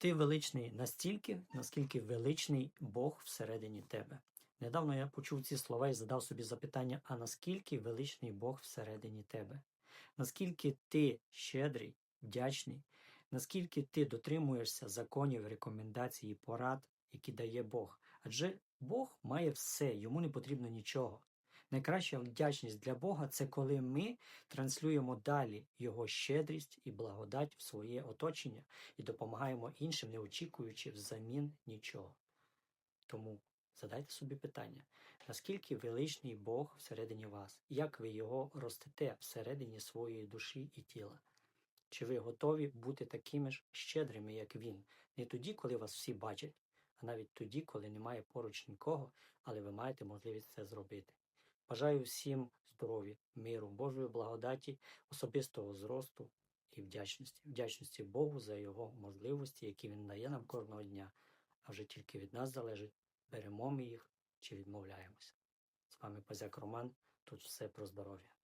Ти величний настільки, наскільки величний Бог всередині тебе. Недавно я почув ці слова і задав собі запитання: а наскільки величний Бог всередині тебе? Наскільки ти щедрий, вдячний, наскільки ти дотримуєшся законів, рекомендацій і порад, які дає Бог? Адже Бог має все, йому не потрібно нічого. Найкраща вдячність для Бога це коли ми транслюємо далі Його щедрість і благодать в своє оточення і допомагаємо іншим, не очікуючи взамін нічого. Тому задайте собі питання, наскільки величний Бог всередині вас, як ви його ростете всередині своєї душі і тіла? Чи ви готові бути такими ж щедрими, як він, не тоді, коли вас всі бачать, а навіть тоді, коли немає поруч нікого, але ви маєте можливість це зробити. Бажаю всім здоров'я, миру, Божої благодаті, особистого зросту і вдячності. Вдячності Богу за його можливості, які він дає нам кожного дня. А вже тільки від нас залежить, беремо ми їх чи відмовляємося. З вами Позяк Роман. Тут все про здоров'я.